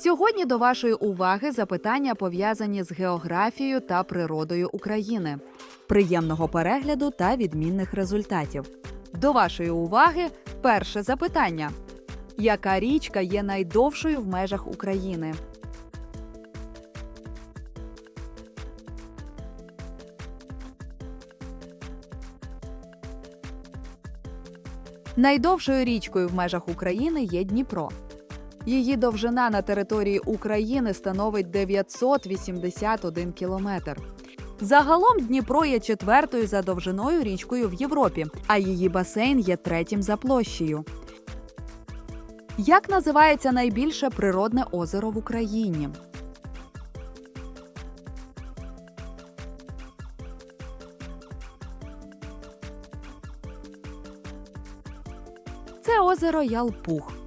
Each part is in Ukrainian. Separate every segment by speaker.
Speaker 1: Сьогодні до вашої уваги запитання пов'язані з географією та природою України. Приємного перегляду та відмінних результатів. До вашої уваги перше запитання: яка річка є найдовшою в межах України? Найдовшою річкою в межах України є Дніпро. Її довжина на території України становить 981 кілометр. Загалом Дніпро є четвертою за довжиною річкою в Європі, а її басейн є третім за площею. Як називається найбільше природне озеро в Україні? Це озеро Ялпух.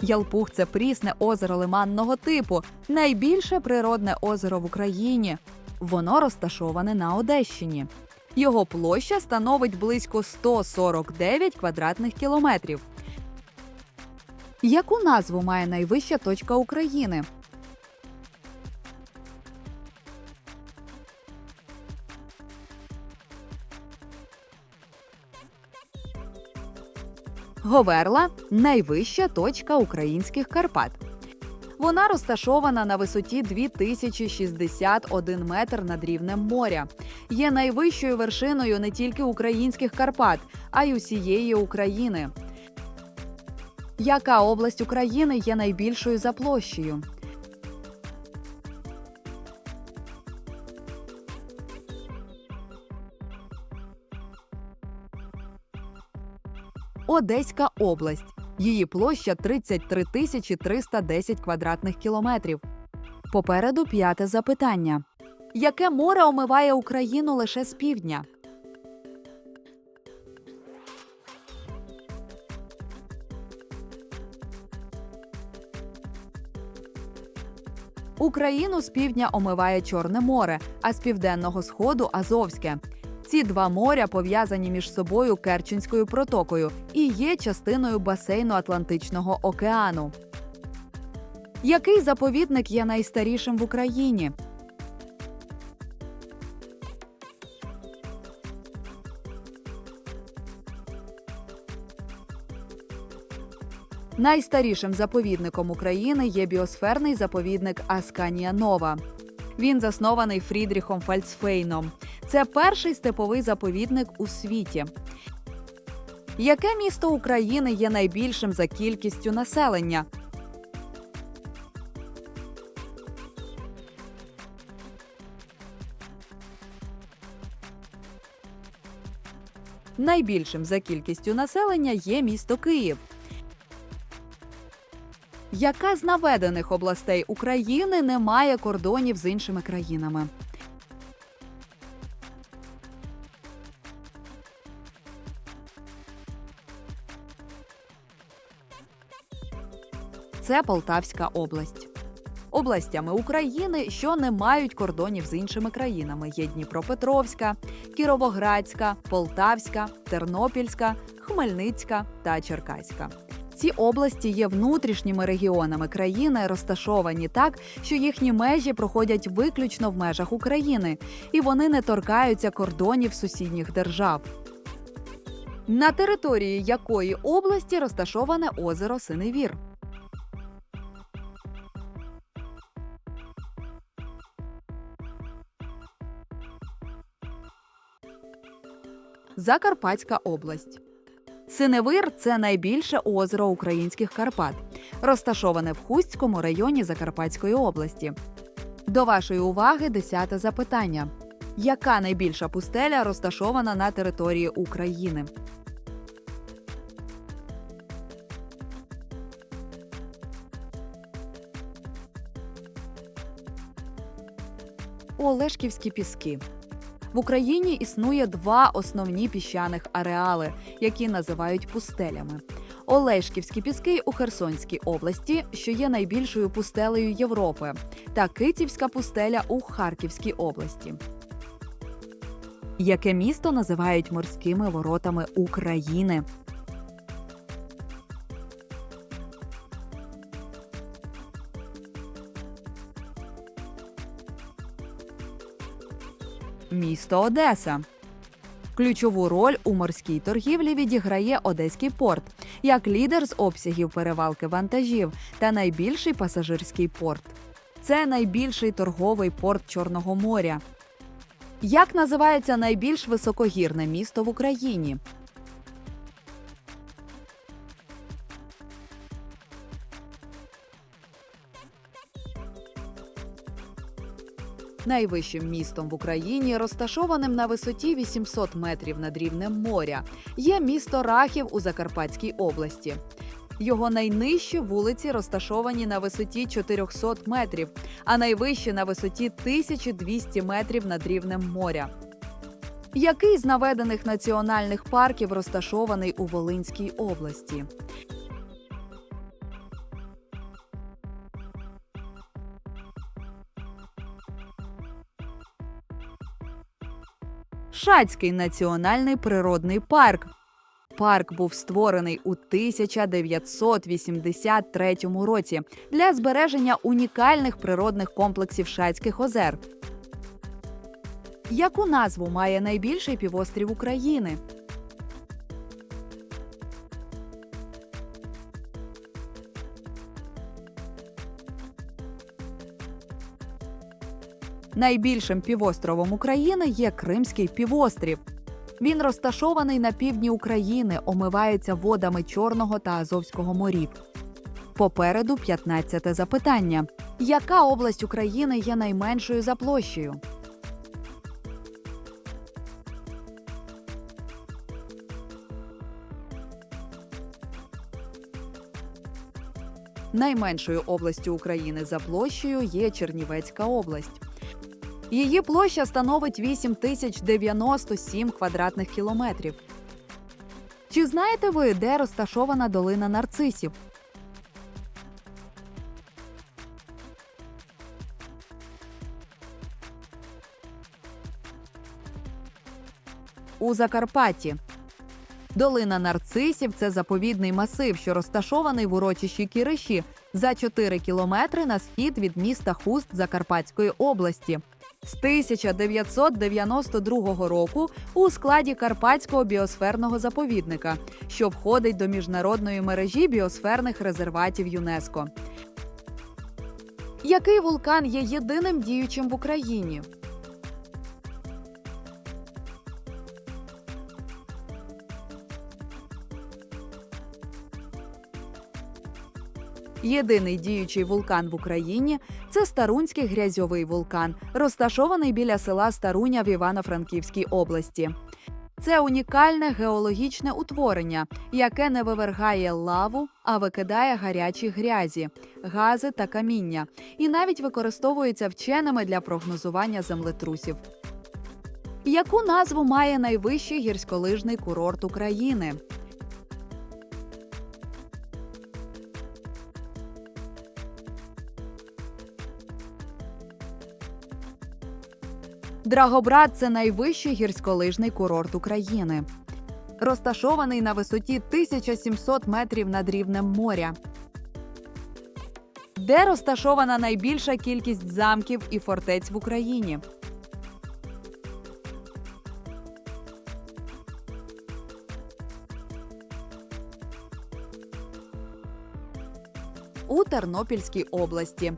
Speaker 1: Ялпух це прісне озеро лиманного типу, найбільше природне озеро в Україні. Воно розташоване на Одещині. Його площа становить близько 149 квадратних кілометрів. Яку назву має найвища точка України? Говерла найвища точка українських Карпат. Вона розташована на висоті 2061 метр над рівнем моря. Є найвищою вершиною не тільки українських Карпат, а й усієї України. Яка область України є найбільшою за площею? Одеська область. Її площа 33 тисячі 310 квадратних кілометрів. Попереду п'яте запитання: яке море омиває Україну лише з півдня? Україну з півдня омиває Чорне море, а з південного сходу Азовське. Ці два моря пов'язані між собою Керченською протокою і є частиною басейну Атлантичного океану. Який заповідник є найстарішим в Україні? Найстарішим заповідником України є біосферний заповідник Асканія Нова. Він заснований Фрідріхом Фальцфейном. Це перший степовий заповідник у світі. Яке місто України є найбільшим за кількістю населення? Найбільшим за кількістю населення є місто Київ. Яка з наведених областей України не має кордонів з іншими країнами? Це Полтавська область. Областями України, що не мають кордонів з іншими країнами, є Дніпропетровська, Кіровоградська, Полтавська, Тернопільська, Хмельницька та Черкаська. Ці області є внутрішніми регіонами країни, розташовані так, що їхні межі проходять виключно в межах України, і вони не торкаються кордонів сусідніх держав. На території якої області розташоване озеро Синевір? Закарпатська область. Синевир це найбільше озеро українських Карпат, розташоване в Хустському районі Закарпатської області. До вашої уваги десяте запитання: яка найбільша пустеля розташована на території України? Олешківські піски. В Україні існує два основні піщаних ареали, які називають пустелями. Олешківські піски у Херсонській області, що є найбільшою пустелею Європи, та Китівська пустеля у Харківській області. Яке місто називають морськими воротами України? Місто Одеса. Ключову роль у морській торгівлі відіграє Одеський порт як лідер з обсягів перевалки вантажів та найбільший пасажирський порт. Це найбільший торговий порт Чорного моря. Як називається найбільш високогірне місто в Україні? Найвищим містом в Україні, розташованим на висоті 800 метрів над рівнем моря, є місто Рахів у Закарпатській області. Його найнижчі вулиці розташовані на висоті 400 метрів, а найвищі на висоті 1200 метрів над рівнем моря. Який з наведених національних парків розташований у Волинській області? Шацький національний природний парк. Парк був створений у 1983 році для збереження унікальних природних комплексів Шацьких озер. Яку назву має найбільший півострів України? Найбільшим півостровом України є Кримський півострів. Він розташований на півдні України, омивається водами Чорного та Азовського морів. Попереду 15 запитання: яка область України є найменшою за площею? Найменшою областю України за площею є Чернівецька область. Її площа становить 8097 квадратних кілометрів. Чи знаєте ви, де розташована долина нарцисів? У Закарпатті. Долина нарцисів це заповідний масив, що розташований в урочищі Кіриші за 4 кілометри на схід від міста Хуст Закарпатської області. З 1992 року у складі Карпатського біосферного заповідника, що входить до міжнародної мережі біосферних резерватів ЮНЕСКО. Який вулкан є єдиним діючим в Україні? Єдиний діючий вулкан в Україні це Старунський грязьовий вулкан, розташований біля села Старуня в Івано-Франківській області. Це унікальне геологічне утворення, яке не вивергає лаву, а викидає гарячі грязі, гази та каміння, і навіть використовується вченими для прогнозування землетрусів. Яку назву має найвищий гірськолижний курорт України? Драгобрат це найвищий гірськолижний курорт України. Розташований на висоті 1700 метрів над рівнем моря. Де розташована найбільша кількість замків і фортець в Україні? У Тернопільській області.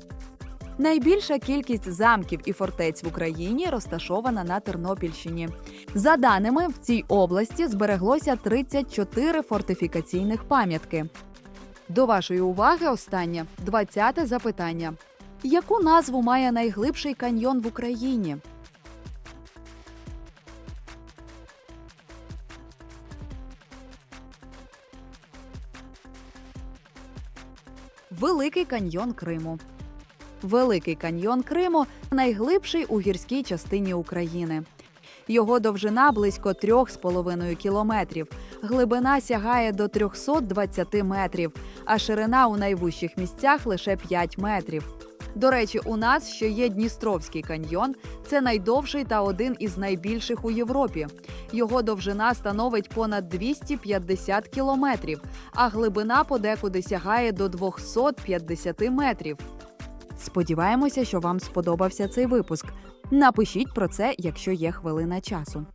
Speaker 1: Найбільша кількість замків і фортець в Україні розташована на Тернопільщині. За даними, в цій області збереглося 34 фортифікаційних пам'ятки. До вашої уваги останнє 20 запитання. Яку назву має найглибший каньйон в Україні? Великий каньйон Криму. Великий каньйон Криму найглибший у гірській частині України. Його довжина близько 3,5 кілометрів, глибина сягає до 320 метрів, а ширина у найвищих місцях лише 5 метрів. До речі, у нас ще є Дністровський каньйон. Це найдовший та один із найбільших у Європі. Його довжина становить понад 250 кілометрів, а глибина подекуди сягає до 250 метрів. Сподіваємося, що вам сподобався цей випуск. Напишіть про це, якщо є хвилина часу.